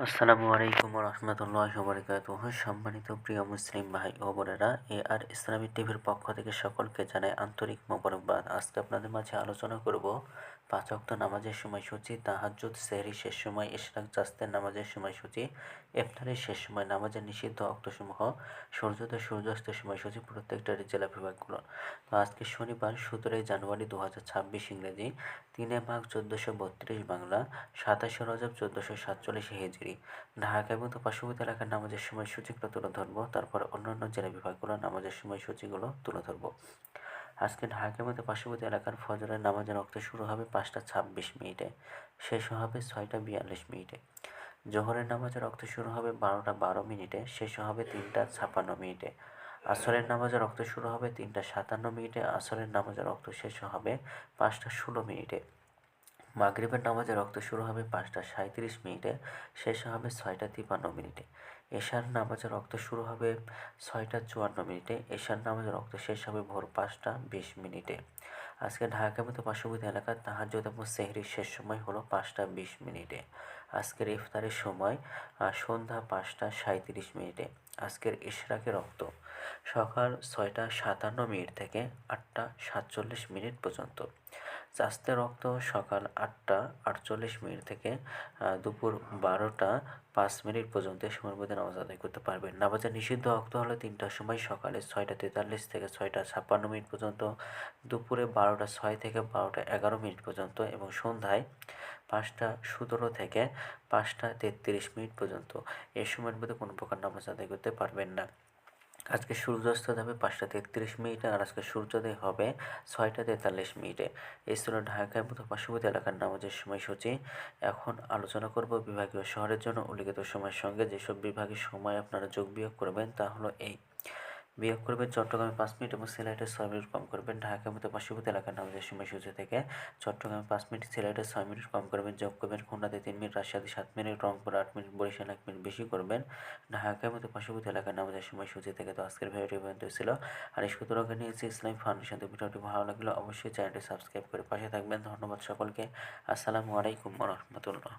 আসসালামু আলাইকুম রহমতুল্লাহ বরকাত সম্মানিত প্রিয় মুসলিম ভাই ও বোনেরা এ আর ইসলামী টিভির পক্ষ থেকে সকলকে জানাই আন্তরিক মোবারকবাদ। আজকে আপনাদের মাঝে আলোচনা করব পাঁচ অক্ত নামাজের সময়সূচি তাহাজুদ সেহরি শেষ সময়, ইশরাক, জাস্তের নামাজের সময়সূচি এফতারের শেষ সময়, নামাজের নিষিদ্ধ অক্তসমূহ, সূর্যোদয়, সূর্যাস্তের সময়সূচি প্রত্যেকটা জেলা বিভাগগুলো তো আজকে শনিবার, সতেরোই জানুয়ারি দু হাজার ছাব্বিশ ইংরেজি, তিনে মাঘ চোদ্দোশো বত্রিশ বাংলা, সাতাশে রজব চোদ্দোশো সাতচল্লিশ হিজড়ি ঢাকা এবং পার্শ্ববর্তী এলাকার নামাজের সময়সূচিগুলো তুলে ধরবো, তারপর অন্যান্য জেলা বিভাগগুলো নামাজের সময়সূচিগুলো তুলে ধরবো। আজকে ঢাকার মধ্যে পার্শ্ববর্তী এলাকার ফজরের নামাজের রক্ত শুরু হবে পাঁচটা ছাব্বিশ মিনিটে, শেষ হবে ছয়টা বিয়াল্লিশ মিনিটে। জোহরের নামাজের রক্ত শুরু হবে বারোটা বারো মিনিটে, শেষ হবে তিনটা ছাপান্ন মিনিটে। আসরের নামাজের রক্ত শুরু হবে তিনটা সাতান্ন মিনিটে, আসরের নামাজের রক্ত শেষ হবে পাঁচটা ষোলো মিনিটে। মাগরিবের নামাজে রক্ত শুরু হবে পাঁচটা সাঁত্রিশ মিনিটে, শেষ হবে ছয়টা তিপান্ন মিনিটে। এশার নামাজে রক্ত শুরু হবে ছয়টা চুয়ান্ন মিনিটে, এশার নামাজের রক্ত শেষ হবে ভোর পাঁচটা বিশ মিনিটে। আজকে ঢাকা মতো পার্শ্ববর্তী এলাকার তাহাজুদ এবং সেহরির শেষ সময় হলো পাঁচটা বিশ মিনিটে। আজকের ইফতারের সময় সন্ধ্যা পাঁচটা সাঁত্রিশ মিনিটে। আজকের ইশরাকের রক্ত সকাল ছয়টা সাতান্ন মিনিট থেকে আটটা সাতচল্লিশ মিনিট পর্যন্ত। চাস্তে রক্ত সকাল আটটা আটচল্লিশ মিনিট থেকে দুপুর বারোটা পাঁচ মিনিট পর্যন্ত সময়ের মধ্যে নামাজ আদায় করতে পারবেন। নামাজের নিষিদ্ধ রক্ত হলো তিনটার সময় সকালে ছয়টা তেতাল্লিশ থেকে ছয়টা ছাপ্পান্ন মিনিট পর্যন্ত, দুপুরে বারোটা ছয় থেকে বারোটা এগারো মিনিট পর্যন্ত এবং সন্ধ্যায় পাঁচটা সতেরো থেকে পাঁচটা তেত্রিশ মিনিট পর্যন্ত। এ সময়ের মধ্যে কোনো প্রকার নামাজ আদায় করতে পারবেন না। আজকে সূর্যাস্ত হবে পাঁচটা তেত্রিশ মিনিটে আর আজকে সূর্যোদয় হবে ছয়টা তেতাল্লিশ মিনিটে। এই ছিল ঢাকার মতো পার্শ্ববর্তী এলাকার নামাজের সময়সূচি। এখন আলোচনা করব বিভাগীয় শহরের জন্য। উল্লিখিত সময়ের সঙ্গে যেসব বিভাগের সময় আপনারা যোগ বিয়োগ করবেন তা হলো এই। বিয়োগ করবেন চট্টগ্রামে পাঁচ মিনিট এবং সিলেটে ছয় মিনিট কম করবেন। ঢাকার মতো পার্শ্ববর্তী এলাকার নামাজের সময়সূচি থেকে চট্টগ্রামে পাঁচ মিনিট, সিলেটে ছয় মিনিট কম করবেন। যোগ করবেন খুলনাতে তিন মিনিট রাজশাহী সাত মিনিট, রংপুর আট মিনিট, বরিশাল এক মিনিট বেশি করবেন। ঢাকার মতো পার্শ্ববর্তী এলাকার নামাজের সময়সূচি থেকে তো আজকের ভিডিওটি পর্যন্ত ছিল। আর এই সূত্রকে নিয়েছি ইসলামী ফাউন্ডেশন তো ভিডিওটি ভালো লাগলে, অবশ্যই চ্যানেলটি সাবস্ক্রাইব করে পাশে থাকবেন। ধন্যবাদ সকলকে। আসসালামু আলাইকুম রহমতুল্লাহ।